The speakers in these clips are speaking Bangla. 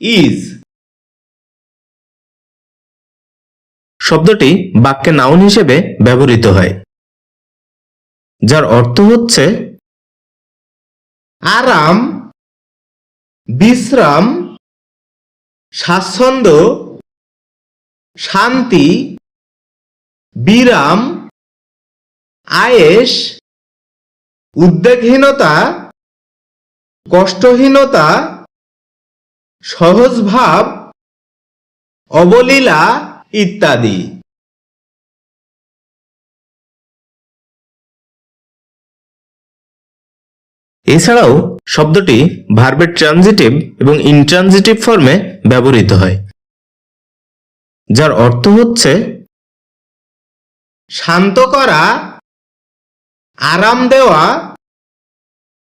ইজ শব্দটি বাক্যে নাউন হিসেবে ব্যবহৃত হয়, যার অর্থ হচ্ছে আরাম, বিশ্রাম, স্বাচ্ছন্দ্য, শান্তি, বিরাম আয়েস উদ্বেগহীনতা, কষ্টহীনতা সহজ ভাব, অবলীলা ইত্যাদি। এছাড়াও শব্দটি ভার্বের ট্রানজিটিভ এবং ইনট্রানজিটিভ ফর্মে ব্যবহৃত হয়, যার অর্থ হচ্ছে শান্ত করা, আরাম দেওয়া,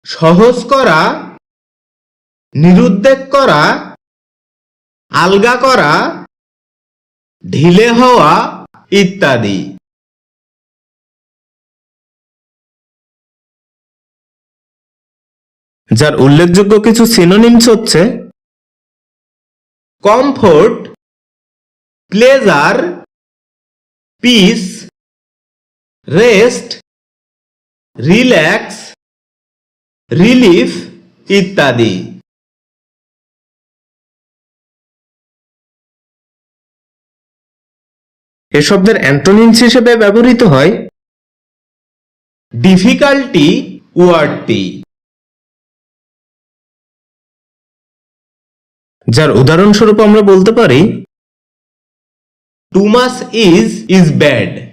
সহজ করা, নিরুদ্বেগ করা আলগা করা, ঢিলে হওয়া ইত্যাদি। যার উল্লেখযোগ্য কিছু সিনোনিমস হচ্ছে comfort pleasure peace rest relax relief ইত্যাদি। এ শব্দের অ্যান্টোনিমস হিসেবে ব্যবহৃত হয় ডিফিকাল্টি ওয়ার্ডটি। যার উদাহরণস্বরূপ আমরা বলতে পারি too much ease is bad